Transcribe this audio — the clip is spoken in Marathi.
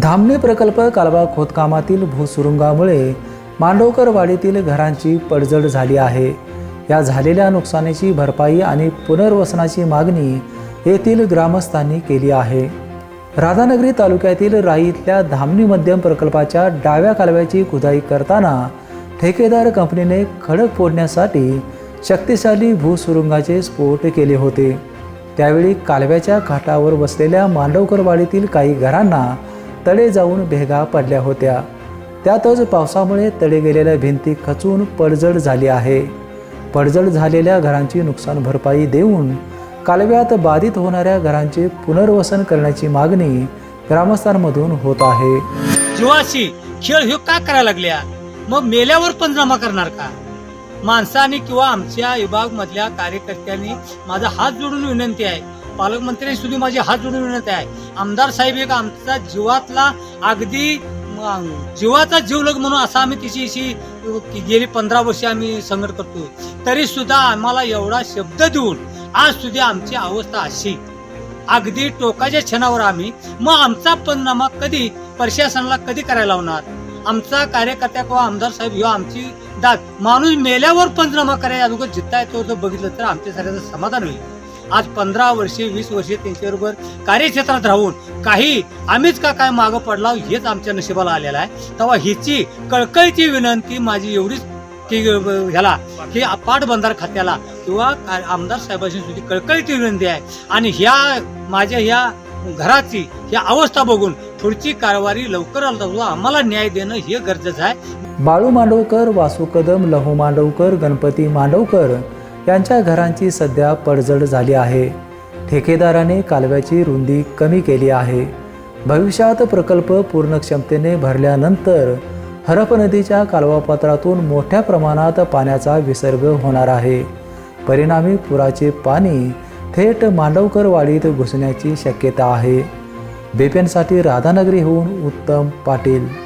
धामणी प्रकल्प कालवा खोदकामातील भूसुरुंगामुळे मांडवकरवाडीतील घरांची पडझड झाली आहे. या झालेल्या नुकसानीची भरपाई आणि पुनर्वसनाची मागणी येथील ग्रामस्थांनी केली आहे. राधानगरी तालुक्यातील राई इथल्या धामणी मध्यम प्रकल्पाच्या डाव्या कालव्याची खुदाई करताना ठेकेदार कंपनीने खडक फोडण्यासाठी शक्तिशाली भूसुरुंगाचे स्फोट केले होते. त्यावेळी कालव्याच्या घाटावर बसलेल्या मांडवकरवाडीतील काही घरांना तडे जाऊन भेगा पडल्या होत्या. त्यातच पावसामुळे तडे गेलेल्या भिंती खचून पडझड झाली आहे. पडझड झालेल्या घरांची नुकसान भरपाई देऊन कालव्यात बाधित होणाऱ्या घरांचे पुनर्वसन करण्याची मागणी ग्रामस्थांमधून होत आहे. जीवाशी खेळ ह्यो का करायला लागल्या? मग मेल्यावर पण जमा करणार का? माणसाने किंवा आमच्या विभाग मधल्या कार्यकर्त्यांनी माझा हात जोडून विनंती आहे. पालकमंत्र्यांनी सुद्धा माझी हात जोडून विनंती आहे. आमदार साहेब एक आमचा जीवातला अगदी जीवाचा जीवलग म्हणून असा आम्ही तिची अशी गेली पंधरा वर्ष आम्ही संघट करतो तरी सुद्धा आम्हाला एवढा शब्द देऊन आज सुद्धा आमची अवस्था अशी. अगदी टोकाच्या क्षणावर आम्ही मग आमचा पंचनामा कधी प्रशासनाला कधी करायला लावणार? आमचा कार्यकर्त्या किंवा आमदार साहेब ह्यो आमची दाद माणूस मेल्यावर पंचनामा करायला अगोदर जित्ता येतो जर बघितलं तर आमच्या सगळ्याचं समाधान होईल. आज पंधरा वर्षे वीस वर्षे त्यांच्याबरोबर कार्यक्षेत्रात राहून काही आम्हीच का काय मागं पडला हेच आमच्या नशिबाला आलेलं आहे. तेव्हा हिची कळकळीची विनंती माझी एवढीच की ह्याला की पाटबंधार खात्याला किंवा आमदार साहेबांची सुद्धा कळकळीची विनंती आहे. आणि ह्या माझ्या ह्या घराची ही अवस्था बघून पुढची कारवाई लवकर आम्हाला न्याय देणं हे गरजेचं आहे. बाळू मांडवकर वासू कदम लहू मांडवकर गणपती मांडवकर यांच्या घरांची सध्या पडझड झाली आहे. ठेकेदाराने कालव्याची रुंदी कमी केली आहे. भविष्यात प्रकल्प पूर्ण क्षमतेने भरल्यानंतर हरप नदीच्या कालवापात्रातून मोठ्या प्रमाणात पाण्याचा विसर्ग होणार आहे. परिणामी पुराचे पाणी थेट मांडवकरवाडीत घुसण्याची शक्यता आहे. बेपेनसाठी राधानगरीहून उत्तम पाटील